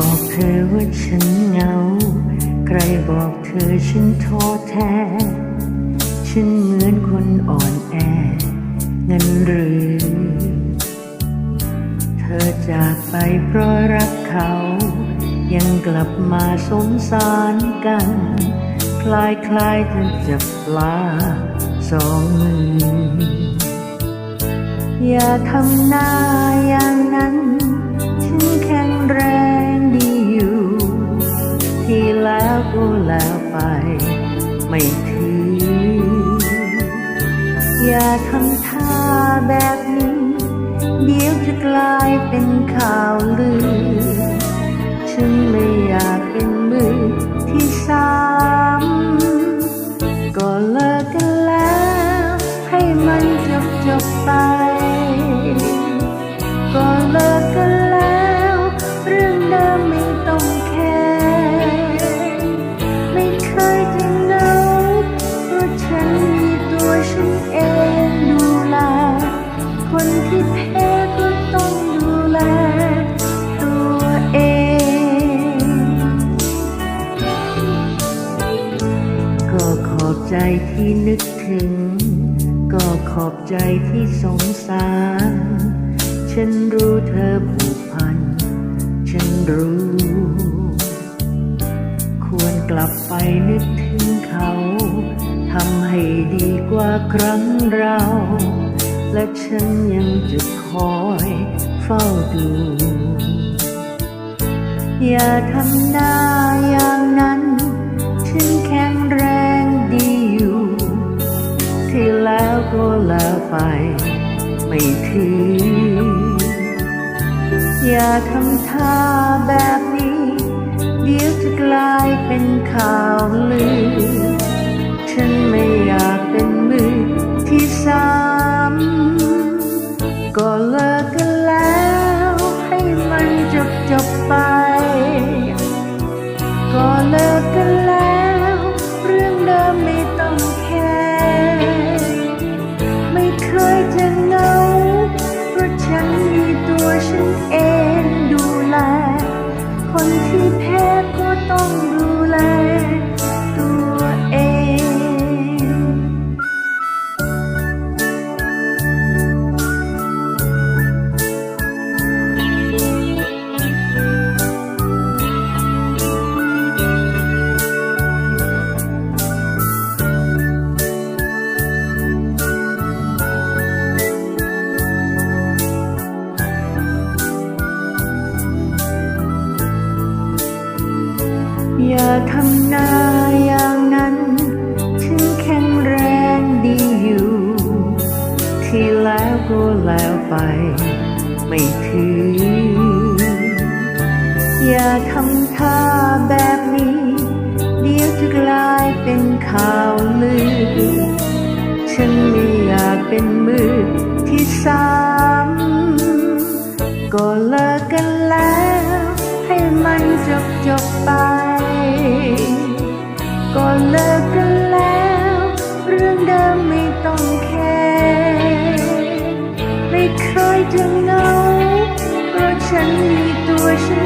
บอกเธอว่าฉันเหงา ใครบอกเธอฉันท้อแท้ ฉันเหมือนคนอ่อนแอเงินหรือ เธอจากไปเพราะรักเขา ยังกลับมาสงสารกัน คล้ายคล้ายๆเธอจับปลาสองมือ อย่าทำหน้าอย่างนั้น ฉันแข็งแรง แล้วไปไม่ถืออย่าทำท่าแบบนี้ เดี๋ยวจะกลายเป็นข่าวลือ ฉันไม่อยากเป็นมือที่สา ที่นึกถึง ก็ขอบใจที่สงสาร ฉันรู้เธอผูกพัน ฉันรู้ ควรกลับไปนึกถึงเขาทำให้ดีกว่าครั้งเรา และฉันยังจะคอยเฝ้าดู อย่าทำหน้าืออย่าทำท่าแบบนี้ เดี๋ยวจะกลายเป็นข่าวลือ หน้าอย่างนั้นฉันแข็งแรงดีอยู่ ที่แล้วก็แล้วไป ไม่ถือ อย่าทำท่าแบบนี้ เดี๋ยวจะกลายเป็นข่าวลือ ฉันไม่อยากเป็นมือที่สามก็เลิกกันแล้ว ให้มันจบจบๆไป ก็เลิกกันแล้ว เรื่องเดิมไม่ต้องแคร์ไม่เคยจะเหงาเพราะฉันมีตัวฉัน